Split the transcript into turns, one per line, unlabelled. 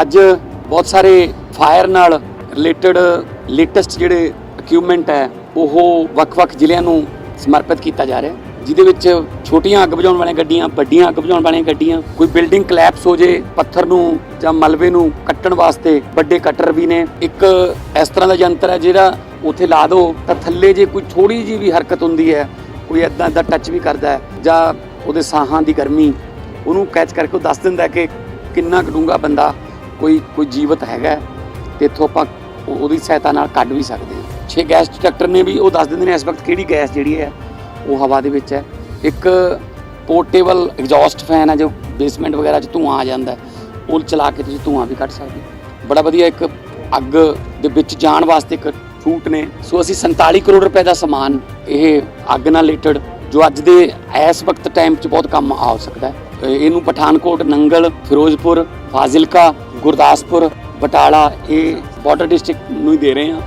ਅੱਜ ਬਹੁਤ ਸਾਰੇ ਫਾਇਰ ਨਾਲ ਰਿਲੇਟਡ ਲੇਟੈਸਟ ਜਿਹੜੇ ਇਕਵਿਪਮੈਂਟ ਹੈ, ਉਹ ਵੱਖ-ਵੱਖ ਜ਼ਿਲ੍ਹਿਆਂ ਨੂੰ ਸਮਰਪਿਤ ਕੀਤਾ ਜਾ ਰਿਹਾ ਜਿਹਦੇ ਵਿੱਚ ਛੋਟੀਆਂ ਅੱਗ ਬੁਝਾਉਣ ਵਾਲੀਆਂ ਗੱਡੀਆਂ, ਵੱਡੀਆਂ ਅੱਗ ਬੁਝਾਉਣ ਵਾਲੀਆਂ ਗੱਡੀਆਂ, ਕੋਈ ਬਿਲਡਿੰਗ ਕਲੈਪਸ ਹੋ ਜੇ, ਪੱਥਰ ਨੂੰ ਜਾਂ ਮਲਬੇ ਨੂੰ ਕੱਟਣ ਵਾਸਤੇ ਵੱਡੇ ਕਟਰ ਵੀ ਨੇ। ਇੱਕ ਇਸ ਤਰ੍ਹਾਂ ਦਾ ਯੰਤਰ ਹੈ ਜਿਹੜਾ ਉੱਥੇ ਲਾ ਦਿਓ ਤਾਂ ਥੱਲੇ ਜੇ ਕੋਈ ਥੋੜੀ ਜਿਹੀ ਵੀ ਹਰਕਤ ਹੁੰਦੀ ਹੈ, ਕੋਈ ਇਦਾਂ ਦਾ ਟੱਚ ਵੀ ਕਰਦਾ ਹੈ, ਜਾਂ ਉਹਦੇ ਸਾਹਾਂ ਦੀ ਗਰਮੀ, ਉਹਨੂੰ ਕੈਚ ਕਰਕੇ ਉਹ ਦੱਸ ਦਿੰਦਾ ਕਿ ਕਿੰਨਾ ਕੁ ਡੂੰਘਾ ਬੰਦਾ ਕੋਈ ਕੋਈ ਜੀਵਤ ਹੈਗਾ ਹੈ, ਤੇ ਇੱਥੋਂ ਆਪਾਂ ਉਹਦੀ ਸਹਾਇਤਾ ਨਾਲ ਕੱਢ ਵੀ ਸਕਦੇ ਹਾਂ। ਛੇ ਗੈਸ ਡਿਟੈਕਟਰ ਨੇ ਵੀ ਉਹ ਦੱਸ ਦਿੰਦੇ ਨੇ ਇਸ ਵਕਤ ਕਿਹੜੀ ਗੈਸ ਜਿਹੜੀ ਹੈ, ਉਹ ਹਵਾ ਦੇ ਵਿੱਚ ਹੈ। ਇੱਕ ਪੋਰਟੇਬਲ ਐਗਜ਼ੌਸਟ ਫੈਨ ਹੈ ਜੋ ਬੇਸਮੈਂਟ ਵਗੈਰਾ 'ਚ ਧੂਆਂ ਆ ਜਾਂਦਾ ਉਹ ਚਲਾ ਕੇ ਤੁਸੀਂ ਧੂਆਂ ਵੀ ਕੱਢ ਸਕਦੇ ਬੜਾ ਵਧੀਆ ਇੱਕ ਅੱਗ ਦੇ ਵਿੱਚ ਜਾਣ ਵਾਸਤੇ ਇੱਕ ਫੂਟ ਨੇ। ਸੋ ਅਸੀਂ 47 ਕਰੋੜ ਰੁਪਏ ਦਾ ਸਮਾਨ ਇਹ ਅੱਗ ਨਾਲ ਰਿਲੇਟਡ ਜੋ ਅੱਜ ਦੇ ਇਸ ਵਕਤ ਟਾਈਮ 'ਚ ਬਹੁਤ ਕੰਮ ਆ ਸਕਦਾ ਹੈ। ਇਹਨੂੰ ਪਠਾਨਕੋਟ, ਨੰਗਲ, ਫਿਰੋਜ਼ਪੁਰ, ਫਾਜ਼ਿਲਕਾ ਗੁਰਦਾਸਪੁਰ ਬਟਾਲਾ ਇਹ ਬਾਰਡਰ ਡਿਸਟ੍ਰਿਕਟ ਨੂੰ ਹੀ ਦੇ ਰਹੇ ਹਾਂ।